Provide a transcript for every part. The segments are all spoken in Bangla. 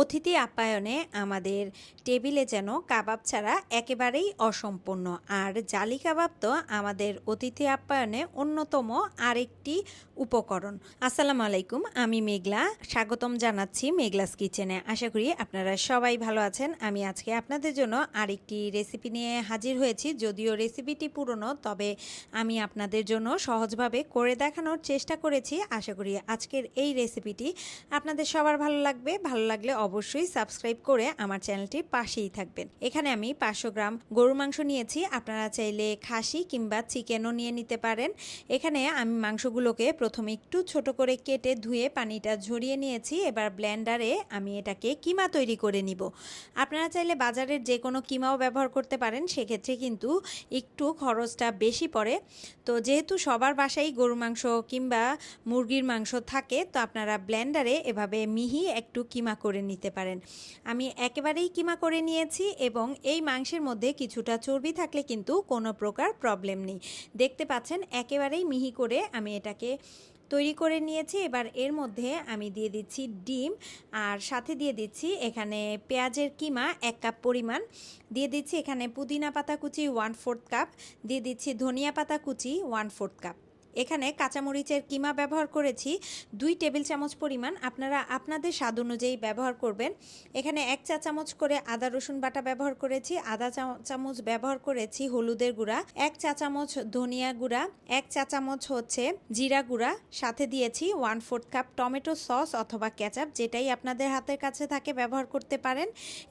অতিথি আপ্যায়নে আমাদের টেবিলে যেন কাবাব ছাড়া একেবারেই অসম্পূর্ণ। আর জালি কাবাব তো আমাদের অতিথি আপ্যায়নে অন্যতম আরেকটি উপকরণ। আসসালামু আলাইকুম, আমি মেঘলা। স্বাগতম জানাচ্ছি মেঘলাস কিচেনে। আশা করি আপনারা সবাই ভালো আছেন। আমি আজকে আপনাদের জন্য আরেকটি রেসিপি নিয়ে হাজির হয়েছি। যদিও রেসিপিটি পুরনো, তবে আমি আপনাদের জন্য সহজভাবে করে দেখানোর চেষ্টা করেছি। আশা করি আজকের এই রেসিপিটি আপনাদের সবার ভালো লাগবে। ভালো লাগলে অবশ্যই সাবস্ক্রাইব করে আমার চ্যানেলটির পাশেই থাকবেন। এখানে আমি পাঁচশো গ্রাম গরুর মাংস নিয়েছি। আপনারা চাইলে খাসি কিংবা চিকেনও নিয়ে নিতে পারেন। এখানে আমি মাংসগুলোকে প্রথমে একটু ছোট করে কেটে ধুয়ে পানিটা ঝরিয়ে নিয়েছি। এবার ব্লেন্ডারে আমি এটাকে কিমা তৈরি করে নিব। আপনারা চাইলে বাজারের যে কোনো কিমাও ব্যবহার করতে পারেন। সেক্ষেত্রে কিন্তু একটু খরচটা বেশি পড়ে। তো যেহেতু সবার বাসায় গরু মাংস কিংবা মুরগির মাংস থাকে, তো আপনারা ব্লেন্ডারে এভাবে মিহি একটু কিমা করে নিতে পারেন। আমি একেবারেই কিমা করে নিয়েছি এবং এই মাংসের মধ্যে কিছুটা চর্বি থাকলে কিন্তু কোনো প্রকার প্রবলেম নেই। দেখতে পাচ্ছেন, একেবারেই মিহি করে আমি এটাকে তৈরি করে নিয়েছি। এবার এর মধ্যে আমি দিয়ে দিচ্ছি ডিম আর সাথে দিয়ে দিচ্ছি এখানে পেঁয়াজের কিমা এক কাপ পরিমাণ। দিয়ে দিচ্ছি এখানে পুদিনা পাতা কুচি ওয়ান ফোর্থ কাপ। দিয়ে দিচ্ছি ধনিয়া পাতা কুচি ওয়ান ফোর্থ কাপ। এখানে কাঁচামরিচের কিমা ব্যবহার করেছি। দুই টেবিল চামচ পরিমাণ আপনারা আপনাদের স্বাদ অনুযায়ী ব্যবহার করবেন। এখানে এক চা চামচ করে আদা, রসুন বাটা ব্যবহার করেছি। আদা চামচ ব্যবহার করেছি হলুদের গুঁড়া। এক চা চামচ ধনিয়া গুঁড়া। এক চা চামচ হচ্ছে জিরা গুঁড়া। সাথে দিয়েছি one fourth cup tomato sauce অথবা ক্যাচাপ যেটাই আপনাদের হাতের কাছে থাকে ব্যবহার করতে পারেন।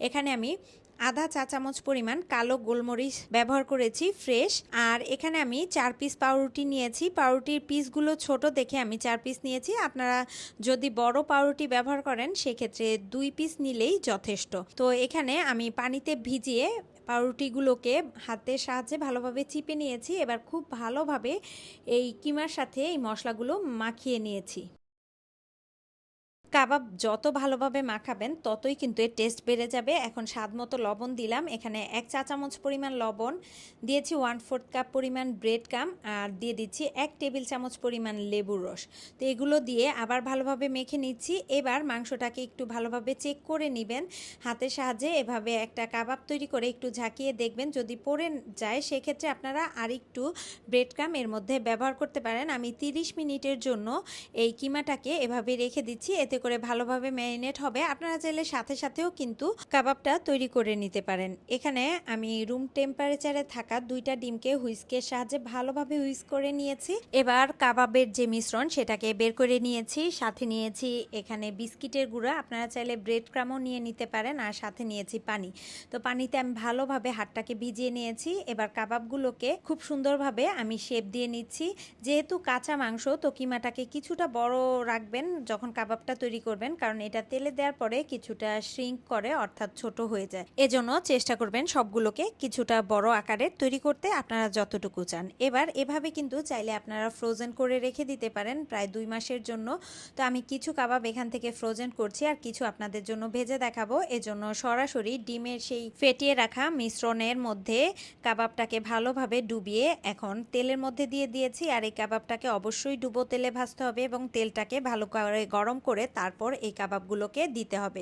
এখানে আমি আধা চা চামচ পরিমাণ কালো গোলমরিচ ব্যবহার করেছি ফ্রেশ। আর এখানে আমি চার পিস পাউরুটি নিয়েছি। পাউরুটির পিসগুলো ছোট দেখে আমি চার পিস নিয়েছি। আপনারা যদি বড় পাউরুটি ব্যবহার করেন, সেক্ষেত্রে দুই পিস নিলেই যথেষ্ট। তো এখানে আমি পানিতে ভিজিয়ে পাউরুটিগুলোকে হাতের সাহায্যে ভালোভাবে চিপে নিয়েছি। এবার খুব ভালোভাবে এই কিমার সাথে এই মশলাগুলো মাখিয়ে নিয়েছি। কাবাব যত ভালোভাবে মাখাবেন, ততই কিন্তু এর টেস্ট বেড়ে যাবে। এখন স্বাদ মতো লবণ দিলাম। এখানে এক চা চামচ পরিমাণ লবণ, দিয়েছি ওয়ান ফোর্থ কাপ পরিমাণ ব্রেড কাম আর দিয়ে দিচ্ছি এক টেবিল চামচ পরিমাণ লেবুর রস। তো এগুলো দিয়ে আবার ভালোভাবে মেখে নিচ্ছি। এবার মাংসটাকে একটু ভালোভাবে চেক করে নেবেন। হাতের সাহায্যে এভাবে একটা কাবাব তৈরি করে একটু ঝাঁকিয়ে দেখবেন। যদি পড়ে যায়, সেক্ষেত্রে আপনারা আর একটু ব্রেড কাম এর মধ্যে ব্যবহার করতে পারেন। আমি 30 মিনিটের জন্য এই কিমাটাকে এভাবে রেখে দিচ্ছি। এতে করে ভালোভাবে ম্যারিনেট হবে, আপনারা চাইলে সাথে সাথেও কিন্তু কাবাবটা তৈরি করে নিতে পারেন। এখানে আমি রুম টেম্পারেচারে থাকা দুইটা ডিমকে হুইস্কের সাহায্যে ভালোভাবে হুইস করে নিয়েছি। এবার কাবাবের যে মিশ্রণ, সেটাকে বের করে নিয়েছি, সাথে নিয়েছি এখানে বিস্কিটের গুঁড়া, আপনারা চাইলে ব্রেড ক্রামও নিয়ে নিতে পারেন, আর সাথে নিয়েছি পানি। তো পানিতে আমি ভালোভাবে হাতটাকে ভিজিয়ে নিয়েছি। এবার কাবাবগুলোকে খুব সুন্দরভাবে আমি শেপ দিয়ে নিচ্ছি। যেহেতু কাঁচা মাংস, তো কিমাটাকে কিছুটা বড় রাখবেন যখন কাবাবটা তৈরি করবেন, কারণ এটা তেলে দেওয়ার পরে কিছুটা শ্রিঙ্ক করে, অর্থাৎ ছোট হয়ে যায়। এজন্য চেষ্টা করবেন সবগুলোকে কিছুটা বড় আকারে তৈরি করতে, আপনারা যতটুকু চান। এবার এভাবে কিন্তু চাইলে আপনারা ফ্রোজেন করে রেখে দিতে পারেন, প্রায় দুই মাসের জন্য। তো আমি কিছু কাবাব এখান থেকে ফ্রোজেন করছি, আর কিছু আপনাদের জন্য ভেজে দেখাবো। এজন্য সরাসরি ডিমের সেই ফেটিয়ে রাখা মিশ্রণের মধ্যে কাবাবটাকে ভালোভাবে ডুবিয়ে এখন তেলের মধ্যে দিয়ে দিয়েছি। আর এই কাবাবটাকে অবশ্যই ডুবো তেলে ভাজতে হবে এবং তেলটাকে ভালো করে গরম করে তারপর এই কাবাবগুলোকে দিতে হবে।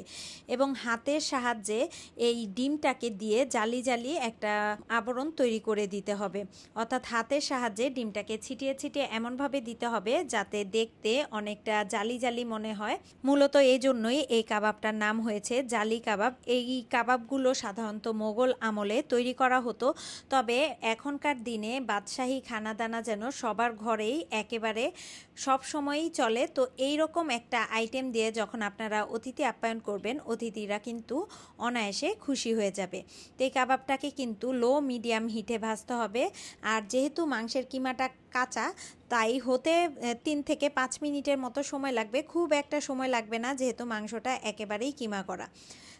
এবং হাতের সাহায্যে এই ডিমটাকে দিয়ে জালি জালি একটা আবরণ তৈরি করে দিতে হবে। অর্থাৎ হাতের সাহায্যে ডিমটাকে ছিটিয়ে ছিটিয়ে এমনভাবে দিতে হবে যাতে দেখতে অনেকটা জালি জালি মনে হয়। মূলত এই জন্যই এই কাবাবটার নাম হয়েছে জালি কাবাব। এই কাবাবগুলো সাধারণত মোগল আমলে তৈরি করা হতো। তবে এখনকার দিনে বাদশাহী খানাদানা যেন সবার ঘরেই একেবারে সব সময়ই চলে। তো এই রকম একটা আইটেম দিয়ে যখন আপনারা অতিথি আপ্যায়ন করবেন, অতিথিরা কিন্তু অনায়াসে খুশি হয়ে যাবে। তো এই কাবাবটাকে কিন্তু লো মিডিয়াম হিটে ভাজতে হবে। আর যেহেতু মাংসের কিমাটা কাঁচা তাই হতে তিন থেকে পাঁচ মিনিটের মতো সময় লাগবে। খুব একটা সময় লাগবে না, যেহেতু মাংসটা একেবারেই কিমা করা।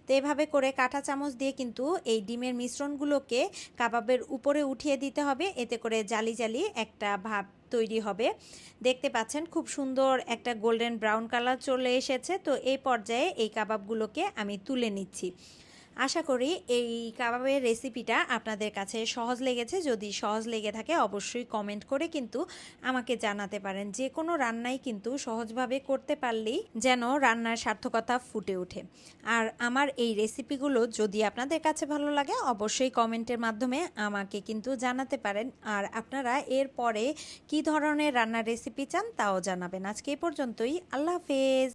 তো এভাবে করে কাঁটা চামচ দিয়ে কিন্তু এই ডিমের মিশ্রণগুলোকে কাবাবের উপরে উঠিয়ে দিতে হবে। এতে করে জালি জালি একটা ভাব তৈরি হবে। দেখতে পাচ্ছেন খুব সুন্দর একটা গোল্ডেন ব্রাউন কালার চলে এসেছে। তো এই পর্যায়ে এই কাবাবগুলোকে আমি তুলে নিচ্ছি। আশা করি এই কাবাবের রেসিপিটা আপনাদের কাছে সহজ লেগেছে। যদি সহজ লেগে থাকে, অবশ্যই কমেন্ট করে কিন্তু আমাকে জানাতে পারেন। যে কোনো রান্নাই কিন্তু সহজভাবে করতে পারলেই যেন রান্নার সার্থকতা ফুটে ওঠে। আর আমার এই রেসিপিগুলো যদি আপনাদের কাছে ভালো লাগে, অবশ্যই কমেন্টের মাধ্যমে আমাকে কিন্তু জানাতে পারেন। আর আপনারা এর পরে কী ধরনের রান্নার রেসিপি চান, তাও জানাবেন। আজকে এই পর্যন্তই। আল্লাহ হাফেজ।